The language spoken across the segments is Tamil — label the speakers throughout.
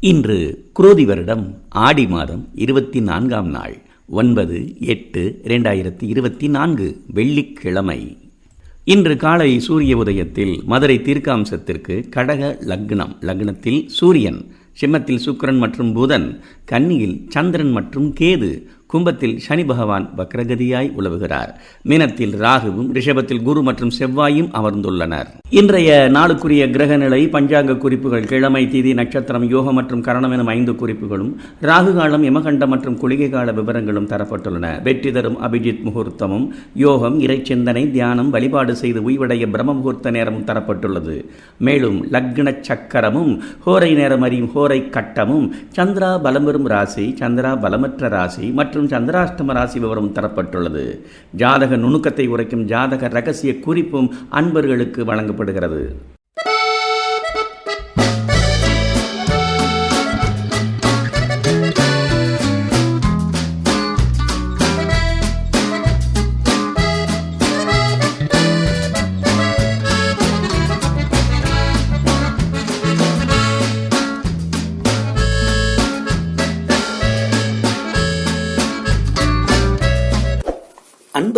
Speaker 1: இன்று குரோதி வருடம் ஆடி மாதம் இருபத்தி நான்காம் நாள் ஒன்பது எட்டு இரண்டாயிரத்தி இருபத்தி நான்கு வெள்ளிக்கிழமை. இன்று காலை சூரிய உதயத்தில் மதுரை தீர்க்காம்சத்திற்கு கடக லக்னம் லக்னத்தில் சூரியன் சிம்மத்தில் சுக்கிரன் மற்றும் புதன் கன்னியில் சந்திரன் மற்றும் கேது கும்பத்தில் சனி பகவான் வக்ரகதியாய் உலவுகிறார். மீனத்தில் ராகுவும் ரிஷபத்தில் குரு மற்றும் செவ்வாயும் அமர்ந்துள்ளனர். இன்றைய நாளுக்குரிய கிரக நிலை பஞ்சாங்க குறிப்புகள் கிழமை தீதி நட்சத்திரம் யோகம் மற்றும் கரணம் எனும் ஐந்து குறிப்புகளும் ராகு காலம் யமகண்டம் மற்றும் குளிகை கால விவரங்களும் தரப்பட்டுள்ளன. வெற்றி தரும் அபிஜித் முகூர்த்தமும் யோகம் இறைச்சிந்தனை தியானம் வழிபாடு செய்து உய்வடைய பிரம்ம முகூர்த்த நேரமும் தரப்பட்டுள்ளது. மேலும் லக்ன சக்கரமும் ஹோரை நேரம் அறியும் ஹோரை கட்டமும் சந்திரா பலம் பெறும் ராசி சந்திரா பலமற்ற ராசி மற்றும் சந்திராஷ்டம ராசி விவரம் தரப்பட்டுள்ளது. ஜாதக நுணுக்கத்தை உரைக்கும் ஜாதக ரகசிய குறிப்பும் அன்பர்களுக்கு வழங்கப்படுகிறது.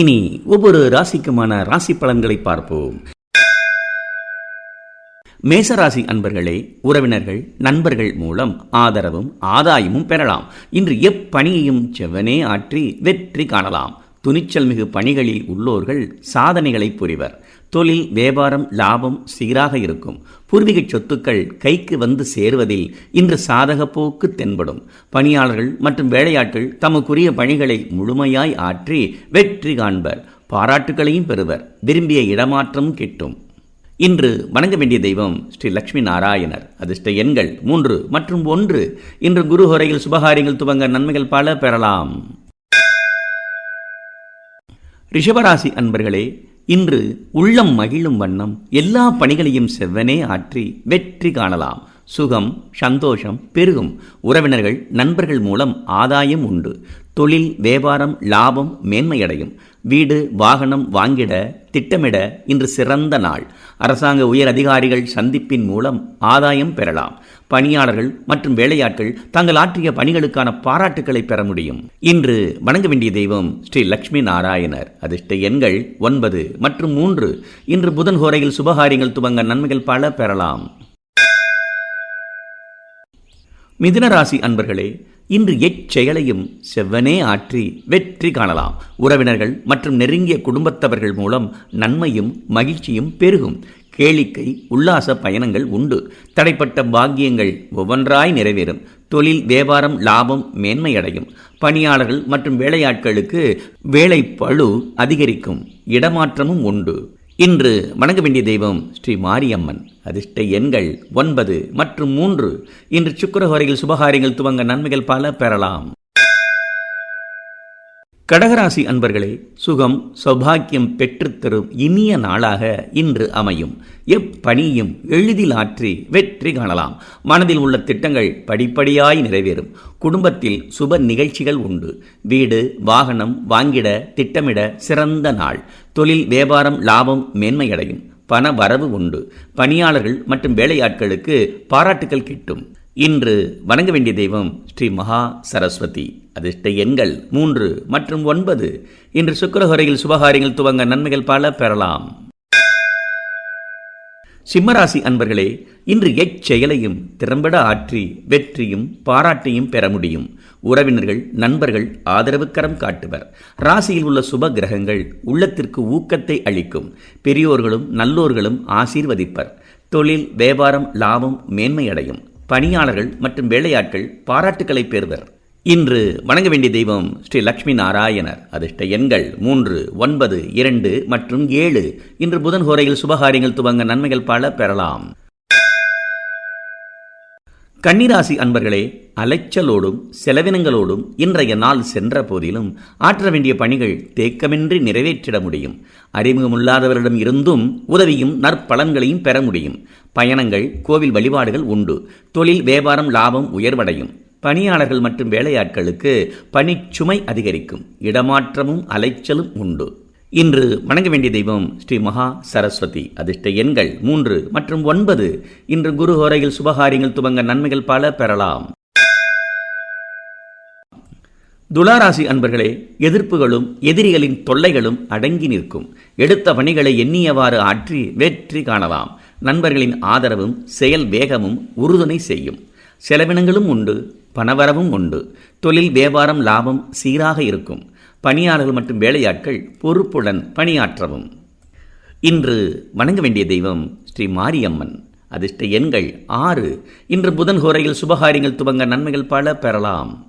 Speaker 1: இனி ஒவ்வொரு ராசிக்குமான ராசி பலன்களை பார்ப்போம். மேசராசி அன்பர்களே உறவினர்கள் நண்பர்கள் மூலம் ஆதரவும் ஆதாயமும் பெறலாம். இன்று எப்பணியையும் செவ்வனே ஆற்றி வெற்றி காணலாம். துணிச்சல் மிகு பணிகளில் உள்ளோர்கள் சாதனைகளை புரிவர். தொழில் வியாபாரம் லாபம் சீராக இருக்கும். பூர்வீக சொத்துக்கள் கைக்கு வந்து சேருவதில் இன்று சாதக போக்கு தென்படும். பணியாளர்கள் மற்றும் வேலையாட்கள் தமக்குரிய பணிகளை முழுமையாய் ஆற்றி வெற்றி காண்பர். பாராட்டுகளையும் பெறுவர். விரும்பிய இடமாற்றம் கிட்டும். இன்று வணங்க வேண்டிய தெய்வம் ஸ்ரீ லட்சுமி நாராயணர். அதிர்ஷ்ட எண்கள் மூன்று மற்றும் ஒன்று. இன்று குரு ஹோரையில் சுபகாரியங்கள் துவங்க நன்மைகள் பல பெறலாம். ரிஷபராசி அன்பர்களே இன்று உள்ளம் மகிழும் வண்ணம் எல்லா பணிகளையும் செவ்வனே ஆற்றி வெற்றி காணலாம். சுகம் சந்தோஷம் பெருகும். உறவினர்கள் நண்பர்கள் மூலம் ஆதாயம் உண்டு. தொழில் வியாபாரம் லாபம் மேன்மையடையும். வீடு வாகனம் வாங்கிட திட்டமிட இன்று சிறந்த நாள். அரசாங்க உயர் அதிகாரிகள் சந்திப்பின் மூலம் ஆதாயம் பெறலாம். பணியாளர்கள் மற்றும் வேலையாட்கள் தங்கள் ஆற்றிய பணிகளுக்கான பாராட்டுக்களை பெற முடியும். இன்று வணங்க வேண்டிய தெய்வம் ஸ்ரீ லக்ஷ்மி நாராயணர். அதிர்ஷ்ட எண்கள் ஒன்பது மற்றும் மூன்று. இன்று புதன் ஹோரையில் சுபகாரியங்கள் துவங்க நன்மைகள் பல பெறலாம். மிதுனராசி அன்பர்களே இன்று எச்செயலையும் செவ்வனே ஆற்றி வெற்றி காணலாம். உறவினர்கள் மற்றும் நெருங்கிய குடும்பத்தவர்கள் மூலம் நன்மையும் மகிழ்ச்சியும் பெருகும். கேளிக்கை உல்லாச பயணங்கள் உண்டு. தடைப்பட்ட பாக்கியங்கள் ஒவ்வொன்றாய் நிறைவேறும். தொழில் வியாபாரம் லாபம் மேன்மையடையும். பணியாளர்கள் மற்றும் வேலையாட்களுக்கு வேலை பழு அதிகரிக்கும். இடமாற்றமும் உண்டு. இன்று வணங்க வேண்டிய தெய்வம் ஸ்ரீ மாரியம்மன். அதிர்ஷ்ட எண்கள் ஒன்பது மற்றும் மூன்று. இன்று சுக்கரஹோரையில் சுபகாரியங்கள் துவங்க நன்மைகள் பல பெறலாம். கடகராசி அன்பர்களே சுகம் சௌபாக்கியம் பெற்றுத்தரும் இனிய நாளாக இன்று அமையும். எப்பணியும் எளிதில் ஆற்றி வெற்றி காணலாம். மனதில் உள்ள திட்டங்கள் படிப்படியாய் நிறைவேறும். குடும்பத்தில் சுப நிகழ்ச்சிகள் உண்டு. வீடு வாகனம் வாங்கிட திட்டமிட சிறந்த நாள். தொழில் வியாபாரம் லாபம் மேன்மையடையும். பண வரவு உண்டு. பணியாளர்கள் மற்றும் வேலையாட்களுக்கு பாராட்டுகள் கிட்டும். இன்று வணங்க வேண்டிய தெய்வம் ஸ்ரீ மகா சரஸ்வதி. அதிர்ஷ்ட எண்கள் மூன்று மற்றும் ஒன்பது. இன்று சுக்கரஹுரையில் சுபகாரியங்கள் துவங்க நன்மைகள் பல பெறலாம். சிம்மராசி அன்பர்களே இன்று எச்செயலையும் திறம்பட ஆற்றி வெற்றியும் பாராட்டையும் பெற முடியும். உறவினர்கள் நண்பர்கள் ஆதரவு கரம் காட்டுவர். ராசியில் உள்ள சுப கிரகங்கள் உள்ளத்திற்கு ஊக்கத்தை அளிக்கும். பெரியோர்களும் நல்லோர்களும் ஆசீர்வதிப்பர். தொழில் வியாபாரம் லாபம் மேன்மையடையும். பணியாளர்கள் மற்றும் வேலையாட்கள் பாராட்டுக்களை பெறுவர். இன்று வணங்க வேண்டிய தெய்வம் ஸ்ரீ லக்ஷ்மி நாராயணர். அதிர்ஷ்ட எண்கள் மூன்று ஒன்பது இரண்டு மற்றும் ஏழு. இன்று புதன் ஹோரையில் சுபகாரியங்கள் துவங்க நன்மைகள் பல பெறலாம். கன்னிராசி அன்பர்களே அலைச்சலோடும் செலவினங்களோடும் இன்றைய நாள் சென்ற போதிலும் ஆற்ற வேண்டிய பணிகள் தேக்கமின்றி நிறைவேற்றிட முடியும். அறிமுகமில்லாதவரிடம் இருந்தும் உதவியும் நற்பலன்களையும் பெற முடியும். பயணங்கள் கோவில் வழிபாடுகள் உண்டு. தொழில் வியாபாரம் லாபம் உயர்வடையும். பணியாளர்கள் மற்றும் வேலையாட்களுக்கு பணிச்சுமை அதிகரிக்கும். இடமாற்றமும் அலைச்சலும் உண்டு. இன்று வணங்க வேண்டிய தெய்வம் ஸ்ரீ மகா சரஸ்வதி அதிர்ஷ்ட எண்கள் மூன்று மற்றும் ஒன்பது. இன்று குரு ஹோரையில் சுபகாரியங்கள் துவங்க நன்மைகள் பல பெறலாம். துளாராசி அன்பர்களே எதிர்ப்புகளும் எதிரிகளின் தொல்லைகளும் அடங்கி நிற்கும். எடுத்த பணிகளை எண்ணியவாறு ஆற்றி வெற்றி காணலாம். நண்பர்களின் ஆதரவும் செயல் வேகமும் உறுதுணை செய்யும். செலவினங்களும் உண்டு பணவரவும் உண்டு. தொழில் வியாபாரம் லாபம் சீராக இருக்கும். பணியாளர்கள் மற்றும் வேலையாட்கள் பொறுப்புடன் பணியாற்றவும். இன்று வணங்க வேண்டிய தெய்வம் ஸ்ரீ மாரியம்மன். அதிர்ஷ்ட எண்கள் ஆறு. இன்று புதன் கோரையில் சுபகாரியங்கள் துவங்க நன்மைகள் பல பெறலாம்.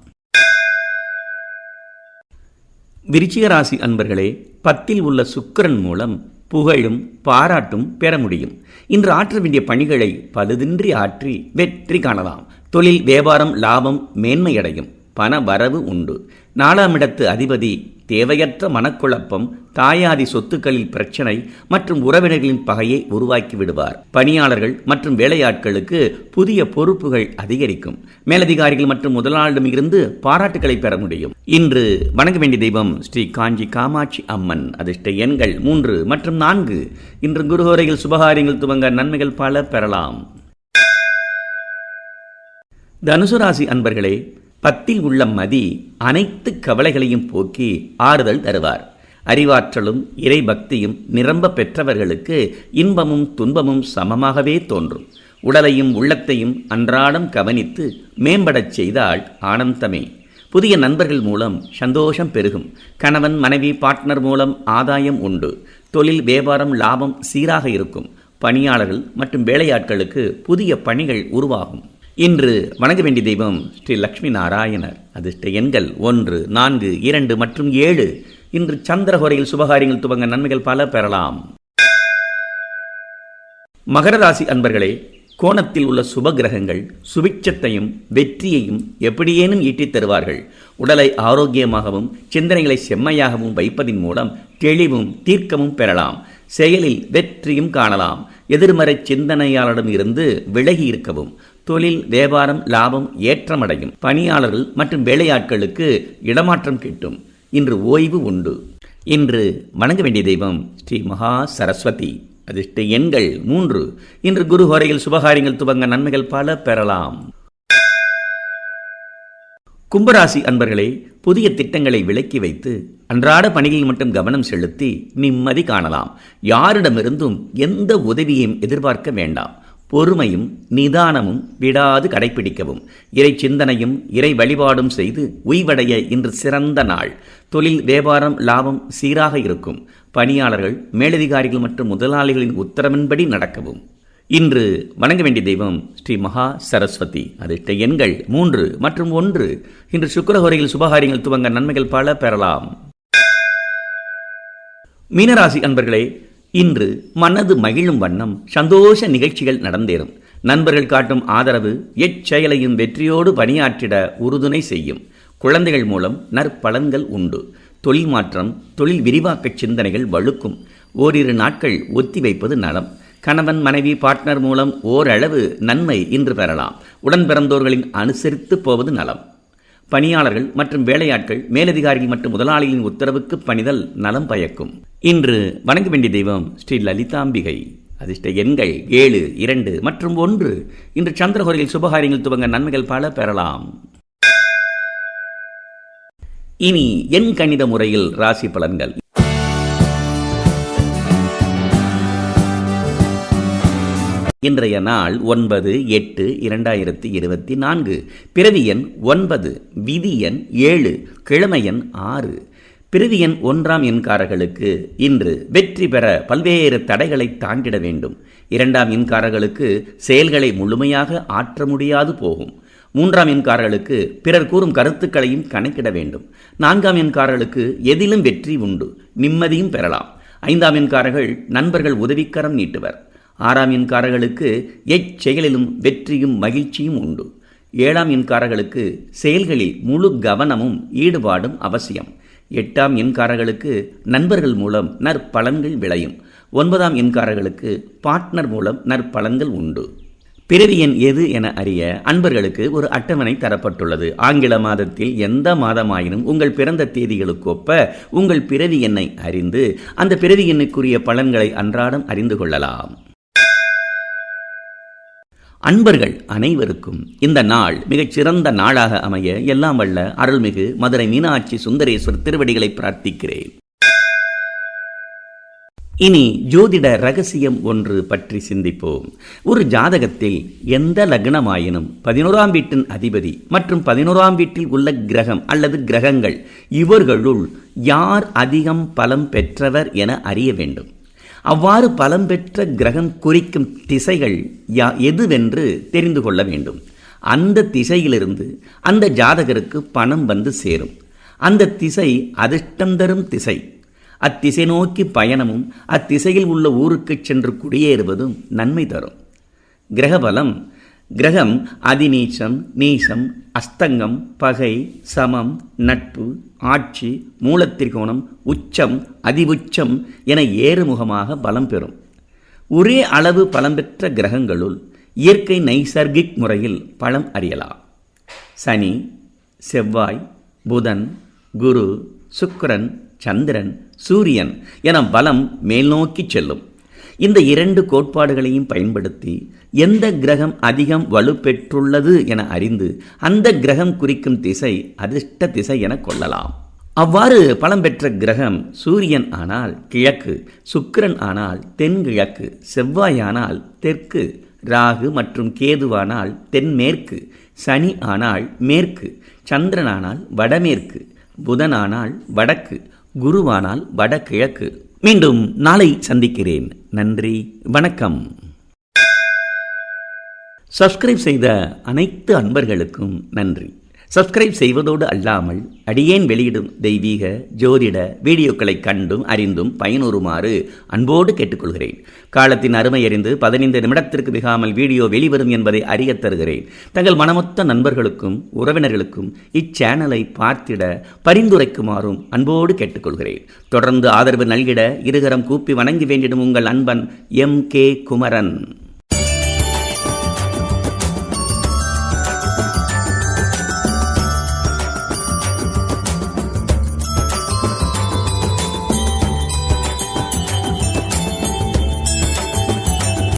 Speaker 1: விருச்சிக ராசி அன்பர்களே பத்தில் உள்ள சுக்கிரன் மூலம் புகழும் பாராட்டும் பெற முடியும். இன்று ஆற்ற வேண்டிய பணிகளை பழுதின்றி ஆற்றி வெற்றி காணலாம். தொழில் வியாபாரம் லாபம் மேன்மையடையும். பண வரவு உண்டு. நாலாம் இடத்து அதிபதி தேவையற்ற மனக்குழப்பம் தாயாதி சொத்துக்களில் பிரச்சனை மற்றும் உறவினர்களின் பகையை உருவாக்கி விடுவார். பணியாளர்கள் மற்றும் வேலையாட்களுக்கு புதிய பொறுப்புகள் அதிகரிக்கும். மேலதிகாரிகள் மற்றும் முதலாளிடம் இருந்து பாராட்டுகளை பெற முடியும். இன்று வணங்க வேண்டிய தெய்வம் ஸ்ரீ காஞ்சி காமாட்சி அம்மன். அதிர்ஷ்ட எண்கள் மூன்று மற்றும் நான்கு. இன்று குருஹோரையில் சுபகாரியங்கள் துவங்க நன்மைகள் பல பெறலாம். தனுசு ராசி அன்பர்களே பத்தில் உள்ள மதி அனைத்து கவலைகளையும் போக்கி ஆறுதல் தருவார். அறிவாற்றலும் இறை பக்தியும் நிரம்ப பெற்றவர்களுக்கு இன்பமும் துன்பமும் சமமாகவே தோன்றும். உடலையும் உள்ளத்தையும் அன்றாடம் கவனித்து மேம்படச் செய்தால் ஆனந்தமே. புதிய நண்பர்கள் மூலம் சந்தோஷம் பெருகும். கணவன் மனைவி பார்ட்னர் மூலம் ஆதாயம் உண்டு. தொழில் வியாபாரம் லாபம் சீராக இருக்கும். பணியாளர்கள் மற்றும் வேலையாட்களுக்கு புதிய பணிகள் உருவாகும். இன்று வணங்க வேண்டிய தெய்வம் ஸ்ரீ லக்ஷ்மி நாராயணர். அதிர்ஷ்ட எண்கள் ஒன்று நான்கு இரண்டு மற்றும் ஏழு. இன்று சந்திரஹோரையில் சுபகாரியங்கள் துவங்க நன்மைகள் பல பெறலாம். மகர ராசி அன்பர்களே கோணத்தில் உள்ள சுப கிரகங்கள் சுபிட்சத்தையும் வெற்றியையும் எப்படியேனும் ஈட்டித் தருவார்கள். உடலை ஆரோக்கியமாகவும் சிந்தனைகளை செம்மையாகவும் வைப்பதின் மூலம் தெளிவும் தீர்க்கமும் பெறலாம். செயலில் வெற்றியும் காணலாம். எதிர்மறை சிந்தனையாளரிடம் இருந்து விலகி இருக்கவும். தொழில் வியாபாரம் லாபம் ஏற்றமடையும். பணியாளர்கள் மற்றும் வேலையாட்களுக்கு இடமாற்றம் கிட்டும். இன்று ஓய்வு உண்டு. இன்று வணங்க வேண்டிய தெய்வம் ஸ்ரீ மகா சரஸ்வதி. அதிர்ஷ்ட எண்கள் மூன்று. இன்று குரு ஹோரையில் சுபகாரியங்கள் துவங்க நன்மைகள் பல பெறலாம். கும்பராசி அன்பர்களே புதிய திட்டங்களை விலக்கி வைத்து அன்றாட பணிகளில் மட்டும் கவனம் செலுத்தி நிம்மதி காணலாம். யாரிடமிருந்தும் எந்த உதவியையும் எதிர்பார்க்க வேண்டாம். பொறுமையும் நிதானமும் விடாது கடைபிடிக்கவும் இறை சிந்தனையும் இறை வழிபாடும் செய்து உய்வடைய இன்று சிறந்த நாள். தொழில் வியாபாரம் லாபம் சீராக இருக்கும். பணியாளர்கள் மேலதிகாரிகள் மற்றும் முதலாளிகளின் உத்தரவின்படி நடக்கவும். இன்று வணங்க வேண்டிய தெய்வம் ஸ்ரீ மகா சரஸ்வதி. அதிர்ஷ்ட எண்கள் மூன்று மற்றும் ஒன்று. இன்று சுக்கரஹோரையில் சுபகாரியங்கள் துவங்க நன்மைகள் பல பெறலாம். மீனராசி அன்பர்களே இன்று மனது மகிழும் வண்ணம் சந்தோஷ நிகழ்ச்சிகள் நடந்தேறும். நண்பர்கள் காட்டும் ஆதரவு எச்செயலையும் வெற்றியோடு பணியாற்றிட உறுதுணை செய்யும். குழந்தைகள் மூலம் நற்பலன்கள் உண்டு. தொழில் மாற்றம் தொழில் விரிவாக்க சிந்தனைகள் வழுக்கும். ஓரிரு நாட்கள் ஒத்திவைப்பது நலம். கணவன் மனைவி பார்ட்னர் மூலம் ஓரளவு நன்மை இன்று பெறலாம். உடன் பிறந்தோர்களின் அனுசரித்து போவது நலம். பணியாளர்கள் மற்றும் வேலையாட்கள் மேலதிகாரிகள் மற்றும் முதலாளிகளின் உத்தரவுக்கு பணிதல் நலம் பயக்கும். இன்று வணங்க வேண்டிய தெய்வம் ஸ்ரீ லலிதாம்பிகை. அதிர்ஷ்ட எண்கள் ஏழு இரண்டு மற்றும் ஒன்று. இன்று சந்திரகோரியில் சுபகாரியங்கள் துவங்க நன்மைகள் பல பெறலாம். இனி எண் கணித முறையில் ராசி பலன்கள். இன்றைய நாள் ஒன்பது எட்டு இரண்டாயிரத்தி இருபத்தி நான்கு. பிறவி எண் ஒன்பது விதி எண் ஏழு கிழமை எண் ஆறு. பிறவி எண் ஒன்றாம் எண்காரர்களுக்கு இன்று வெற்றி பெற பல்வேறு தடைகளை தாண்டிட வேண்டும். இரண்டாம் எண்காரர்களுக்கு செயல்களை முழுமையாக ஆற்ற முடியாது போகும். மூன்றாம் எண்காரர்களுக்கு பிறர் கூறும் கருத்துக்களையும் கணக்கிட வேண்டும். நான்காம் எண்காரர்களுக்கு எதிலும் வெற்றி உண்டு நிம்மதியும் பெறலாம். ஐந்தாம் எண்காரர்கள் நண்பர்கள் உதவிக்கரம் நீட்டுவர். ஆறாம் எண்காரர்களுக்கு எச்செயலிலும் வெற்றியும் மகிழ்ச்சியும் உண்டு. ஏழாம் எண்காரர்களுக்கு செயல்களில் முழு கவனமும் ஈடுபாடும் அவசியம். எட்டாம் எண்காரர்களுக்கு நண்பர்கள் மூலம் நற்பலன்கள் விளையும். ஒன்பதாம் எண்காரர்களுக்கு பார்ட்னர் மூலம் நற்பலன்கள் உண்டு. பிறவி எண் எது என அறிய அன்பர்களுக்கு ஒரு அட்டவணை தரப்பட்டுள்ளது. ஆங்கில மாதத்தில் எந்த மாதமாயினும் உங்கள் பிறந்த தேதிகளுக்கொப்ப உங்கள் பிறவி எண்ணை அறிந்து அந்த பிறவி எண்ணுக்குரிய பலன்களை அன்றாடம் அறிந்து கொள்ளலாம். அன்பர்கள் அனைவருக்கும் இந்த நாள் மிகச் சிறந்த நாளாக அமைய எல்லாம் வல்ல அருள்மிகு மதுரை மீனாட்சி சுந்தரேஸ்வர் திருவடிகளை பிரார்த்திக்கிறேன். இனி ஜோதிட ரகசியம் ஒன்று பற்றி சிந்திப்போம். ஒரு ஜாதகத்தில் எந்த லக்னமாயினும் பதினோராம் வீட்டின் அதிபதி மற்றும் பதினோராம் வீட்டில் உள்ள கிரகம் அல்லது கிரகங்கள் இவர்களுள் யார் அதிகம் பலம் பெற்றவர் என அறிய வேண்டும். அவ்வாறு பலம் பெற்ற கிரகம் குறிக்கும் திசைகள் யா எதுவென்று தெரிந்து கொள்ள வேண்டும். அந்த திசையிலிருந்து அந்த ஜாதகருக்கு பணம் வந்து சேரும். அந்த திசை அதிர்ஷ்டம் தரும் திசை. அத்திசை நோக்கி பயணமும் அத்திசையில் உள்ள ஊருக்கு சென்று குடியேறுவதும் நன்மை தரும். கிரகபலம் கிரகம் அதிநீச்சம் நீசம் அஸ்தங்கம் பகை சமம் நட்பு ஆட்சி மூலத்திரிகோணம் உச்சம் அதிவுச்சம் என ஏறுமுகமாக பலம் பெறும். ஒரே அளவு பலம் பெற்ற கிரகங்களுள் இயற்கை நைசர்கிக் முறையில் பலம் அறியலாம். சனி செவ்வாய் புதன் குரு சுக்கிரன் சந்திரன் சூரியன் என பலம் மேல்நோக்கி செல்லும். இந்த இரண்டு கோட்பாடுகளையும் பயன்படுத்தி எந்த கிரகம் அதிகம் வலுப்பெற்றுள்ளது என அறிந்து அந்த கிரகம் குறிக்கும் திசை அதிர்ஷ்ட திசை என கொள்ளலாம். அவ்வாறு பலம் பெற்ற கிரகம் சூரியன் ஆனால் கிழக்கு சுக்கிரன் ஆனால் தென்கிழக்கு செவ்வாய் ஆனால் தெற்கு ராகு மற்றும் கேதுவானால் தென்மேற்கு சனி ஆனால் மேற்கு சந்திரனானால் வடமேற்கு புதனானால் வடக்கு குருவானால் வடகிழக்கு. மீண்டும் நாளை சந்திக்கிறேன். நன்றி வணக்கம். சப்ஸ்கிரைப் செய்த அனைத்து அன்பர்களுக்கும் நன்றி. சப்ஸ்கிரைப் செய்வதோடு அல்லாமல் அடியேன் வெளியிடும் தெய்வீக ஜோதிட வீடியோக்களை கண்டும் அறிந்தும் பயனுறுமாறு அன்போடு கேட்டுக்கொள்கிறேன். காலத்தின் அருமை அறிந்து பதினைந்து நிமிடத்திற்கு மிகாமல் வீடியோ வெளிவரும் என்பதை அறியத் தருகிறேன். தங்கள் மனமொத்த நண்பர்களுக்கும் உறவினர்களுக்கும் இச்சேனலை பார்த்திட பரிந்துரைக்குமாறும் அன்போடு கேட்டுக்கொள்கிறேன். தொடர்ந்து ஆதரவு நல்கிட இருகரம் கூப்பி வணங்கி வேண்டிடும் உங்கள் அன்பன் எம் கே குமரன்.